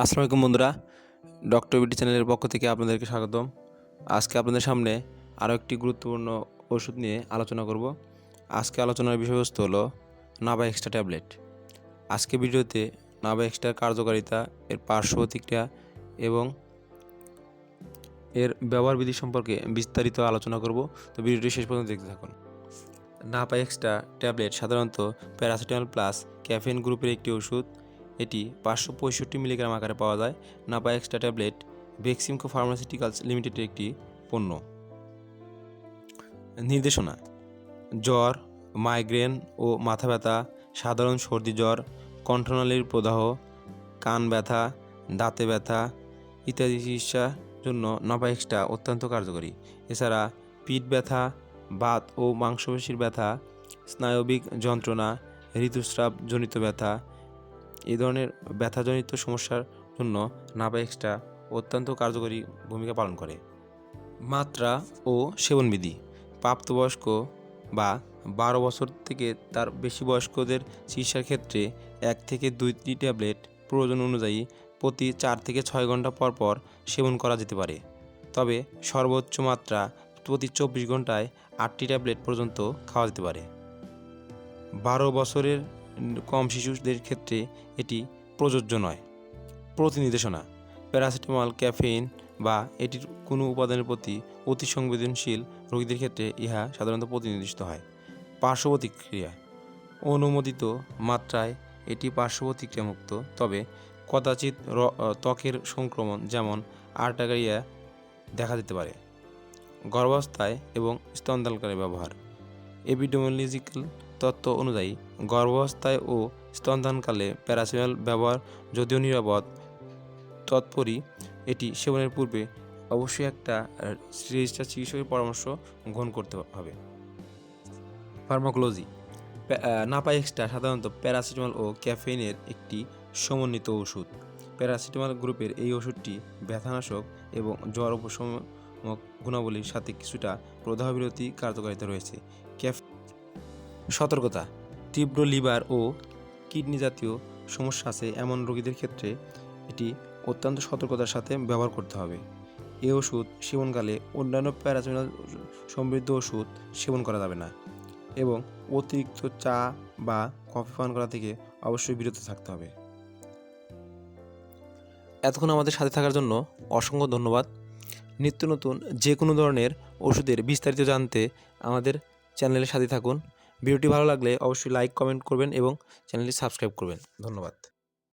আসসালামু আলাইকুম বন্ধুরা, ডক্টর বিটি চ্যানেলের পক্ষ থেকে আপনাদেরকে স্বাগতম। আজকে আপনাদের সামনে আরও একটি গুরুত্বপূর্ণ ওষুধ নিয়ে আলোচনা করব। আজকে আলোচনার বিষয়বস্তু হলো নাভা এক্সট্রা ট্যাবলেট। আজকে ভিডিওতে নাভা এক্সট্রার কার্যকারিতা, এর পার্শ্ব প্রতিক্রিয়া এবং এর ব্যবহার বিধি সম্পর্কে বিস্তারিত আলোচনা করব। তো ভিডিওটি শেষ পর্যন্ত দেখতে থাকুন। নাপা এক্সট্রা ট্যাবলেট সাধারণত প্যারাসিটামল প্লাস ক্যাফেইন গ্রুপের একটি ওষুধ। এটি পাঁচশো পঁয়ষট্টি মিলিগ্রাম আকারে পাওয়া যায়। Napa extra tablet Beximco pharmaceuticals লিমিটেডের একটি পণ্য। নির্দেশনা, জ্বর, মাইগ্রেন ও মাথা ব্যথা, সাধারণ সর্দি জ্বর, কণ্ঠনালীর প্রদাহ, কান ব্যথা, দাঁতে ব্যথা ইত্যাদি চিকিৎসার জন্য নভা এক্সট্রা অত্যন্ত কার্যকরী। এছাড়া পিঠ ব্যথা, বাত ও মাংসপেশির ব্যথা, স্নায়বিক যন্ত্রণা, ঋতুস্রাবজনিত ব্যথা এই ধরনের ব্যথাজনিত সমস্যার জন্য নাভা এক্সট্রা অত্যন্ত কার্যকরী ভূমিকা পালন করে। মাত্রা ও সেবনবিধি। প্রাপ্তবয়স্ক বা বারো বছর থেকে তার বেশি বয়স্কদের চিকিৎসার ক্ষেত্রে এক থেকে দুইটি ট্যাবলেট প্রয়োজন অনুযায়ী প্রতি চার থেকে ছয় ঘণ্টা পর পর সেবন করা যেতে পারে। তবে সর্বোচ্চ মাত্রা প্রতি চব্বিশ ঘন্টায় আটটি ট্যাবলেট পর্যন্ত খাওয়া যেতে পারে। বারো বছরের কম শিশুদের ক্ষেত্রে এটি প্রযোজ্য নয়। প্রতি নির্দেশনা প্যারাসিটামল, ক্যাফেইন বা এটির কোনো উপাদানের প্রতি অতি সংবেদনশীল রোগীদের ক্ষেত্রে ইহা সাধারণত প্রতিনিধিষ্ট হয়। পার্শ্ব প্রতিক্রিয়া, অনুমোদিত মাত্রায় এটি পার্শ্ব প্রতিক্রিয়ামুক্ত, তবে কদাচিৎ ত্বকের সংক্রমণ যেমন আর্টাগারিয়া দেখা দিতে পারে। গর্ভাবস্থায় এবং স্তনদানকালে ব্যবহার, এপিডেমোলজিক্যাল তত্ত্ব অনুযায়ী, গর্ভাবস্থায় ও স্তনদানকালে প্যারাসিটামল ব্যবহার যদিও নিরাপদ। তৎপরই এটি সেবনের পূর্বে অবশ্যই একটা রেজিস্টার চিকিৎসকের পরামর্শ গ্রহণ করতে হবে। ফার্মাকোলজি নাপা এক্সট্রা সাধারণত প্যারাসিটামল ও ক্যাফেইনের একটি সমন্বিত ওষুধ। প্যারাসিটামল গ্রুপের এই ওষুধটি ব্যথানাশক এবং জ্বর উপশমক গুণাবলীর সাথে কিছুটা প্রদাহ বিরোধী কার্যকারিতা রয়েছে। ক্যাফ সতর্কতা, তীব্র লিভার ও কিডনি জাতীয় সমস্যা আছে এমন রোগীদের ক্ষেত্রে এটি অত্যন্ত সতর্কতার সাথে ব্যবহার করতে হবে। এই ওষুধ সেবনকালে অন্যান্য প্যারাসিটামল সমৃদ্ধ ওষুধ সেবন করা যাবে না এবং অতিরিক্ত চা বা কফি পান করা থেকে অবশ্যই বিরত থাকতে হবে। এতক্ষণ আমাদের সাথে থাকার জন্য অসংখ্য ধন্যবাদ। নিত্য নতুন যে কোনো ধরনের ওষুধের বিস্তারিত জানতে আমাদের চ্যানেলের সাথে থাকুন। ভিডিওটি ভালো লাগলে অবশ্যই লাইক কমেন্ট করবেন এবং চ্যানেলটি সাবস্ক্রাইব করবেন। ধন্যবাদ।